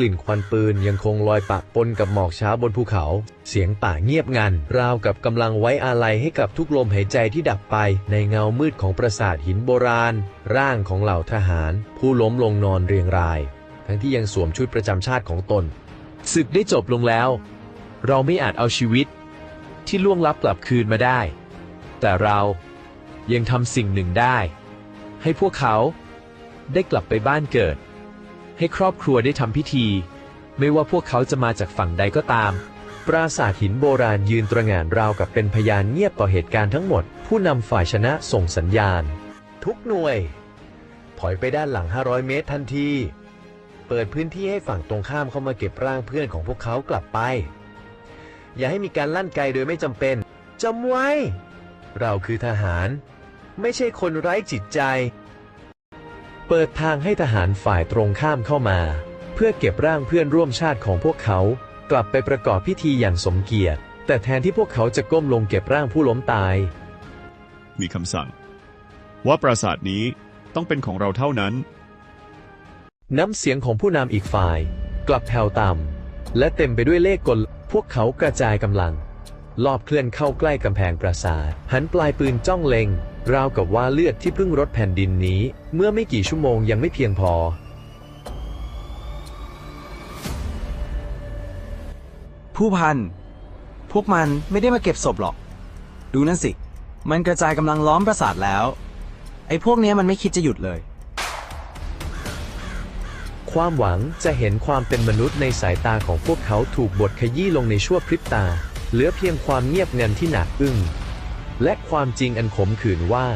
กลิ่นควันปืนยังคงลอยปะปนกับหมอกเช้าบนภูเขา เสียงป่าเงียบงัน ราวกับกำลังไว้อาลัยให้กับทุกลมหายใจที่ดับไป ในเงามืดของปราสาทหินโบราณ ร่างของเหล่าทหาร ผู้ล้มลงนอนเรียงราย ทั้งที่ยังสวมชุดประจำชาติของตนศึกได้จบลงแล้ว เราไม่อาจเอาชีวิต ที่ล่วงลับกลับคืนมาได้ แต่เรายังทำสิ่งหนึ่งได้ ให้พวกเขาได้กลับไปบ้านเกิด ให้ครอบครัวได้ทำพิธี ไม่ว่าพวกเขาจะมาจากฝั่งใดก็ตาม ปราสาทหินโบราณยืนตระหง่านราวกับเป็นพยานเงียบต่อเหตุการณ์ทั้งหมด ผู้นำฝ่ายชนะส่งสัญญาณ ทุกหน่วย ถอยไปด้านหลัง 500 เมตรทันที เปิดพื้นที่ให้ฝั่งตรงข้ามเข้ามาเก็บร่างเพื่อนของพวกเขากลับไป อย่าให้มีการลั่นไกโดยไม่จำเป็นจำไว้ เราคือทหาร ไม่ใช่คนไร้จิตใจ เปิดทางให้ทหารฝ่ายตรงข้ามเข้ามา เพื่อเก็บร่างเพื่อนร่วมชาติของพวกเขา กลับไปประกอบพิธีอย่างสมเกียรติ แต่แทนที่พวกเขาจะก้มลงเก็บร่างผู้ล้มตาย มีคำสั่ง ว่าปราสาทนี้ต้องเป็นของเราเท่านั้น น้ำเสียงของผู้นำอีกฝ่าย กลับแผ่วต่ำและเต็มไปด้วยเลขกล พวกเขากระจายกำลัง ลอบเคลื่อนเข้าใกล้กำแพงปราสาท หันปลายปืนจ้องเล็ง ราวกับว่าเลือดที่เพิ่งรดแผ่นดินนี้ เมื่อไม่กี่ชั่วโมงยังไม่เพียงพอ ผู้พัน พวกมันไม่ได้มาเก็บศพหรอก ดูนั่นสิ มันกระจายกำลังล้อมปราสาทแล้ว ไอ้พวกเนี้ยมันไม่คิดจะหยุดเลย ความหวังจะเห็นความเป็นมนุษย์ในสายตาของพวกเขาถูกบดขยี้ลงในชั่วพริบตา เหลือเพียงความเงียบงันที่หนักอึ้ง และความจริงอันขมขื่นว่า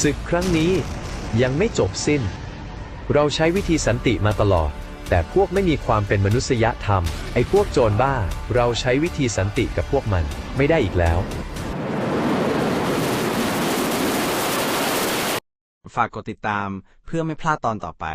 ศึกครั้งนี้ยังไม่จบสิ้น เราใช้วิธีสันติมาตลอด แต่พวกไม่มีความเป็นมนุษยธรรม ไอ้พวกโจรบ้า เราใช้วิธีสันติกับพวกมันไม่ได้อีกแล้ว ฝากกดติดตามเพื่อไม่พลาดตอนต่อไป